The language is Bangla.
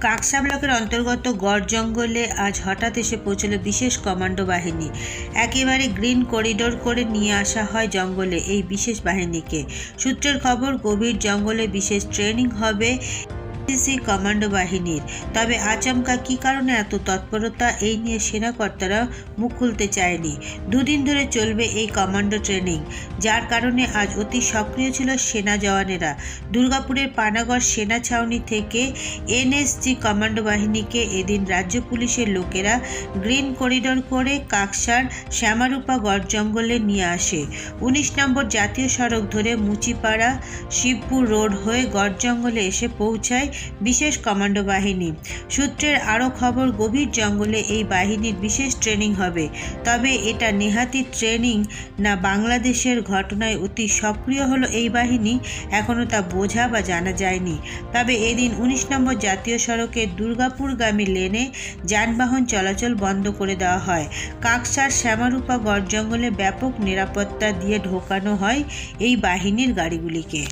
কাকসা ব্লকের অন্তর্গত গড় জঙ্গলে আজ হঠাৎ এসে পৌঁছল বিশেষ কমান্ডো বাহিনী। একেবারে গ্রিন করিডোর করে নিয়ে আসা হয় জঙ্গলে এই বিশেষ বাহিনীকে। সূত্রের খবর, গভীর জঙ্গলে বিশেষ ট্রেনিং হবে সিসি কমান্ডো বাহিনীর। তবে আচমকা কী কারণে এত তৎপরতা? এই নিয়ে সেনাকর্তারা মুখ খুলতে চায়নি। দুদিন ধরে চলবে এই কমান্ডো ট্রেনিং, যার কারণে আজ অতি সক্রিয় ছিল সেনা জওয়ানেরা। দুর্গাপুরের পানাগড় সেনা ছাউনি থেকে এনএসজি কমান্ডো বাহিনীকে এদিন রাজ্য পুলিশের লোকেরা গ্রিন করিডোর করে কাকসার শ্যামারূপা গড় জঙ্গলে নিয়ে আসে। উনিশ নম্বর জাতীয় সড়ক ধরে মুচিপাড়া শিবপুর রোড হয়ে গড় জঙ্গলে এসে পৌঁছায় বিশেষ কমান্ডো বাহিনী। সূত্রের আরও খবর, গভীর জঙ্গলে এই বাহিনীর বিশেষ ট্রেনিং হবে। তবে এটা নেহাতি ট্রেনিং না বাংলাদেশের ঘটনায় অতি সক্রিয় হলো এই বাহিনী এখনও তা বোঝা বা জানা যায়নি। তবে এদিন উনিশ নম্বর জাতীয় সড়কের দুর্গাপুরগামী লেনে যানবাহন চলাচল বন্ধ করে দেওয়া হয়। কাকসার শ্যামারূপা গড় জঙ্গলে ব্যাপক নিরাপত্তা দিয়ে ঢোকানো হয় এই বাহিনীর গাড়িগুলিকে।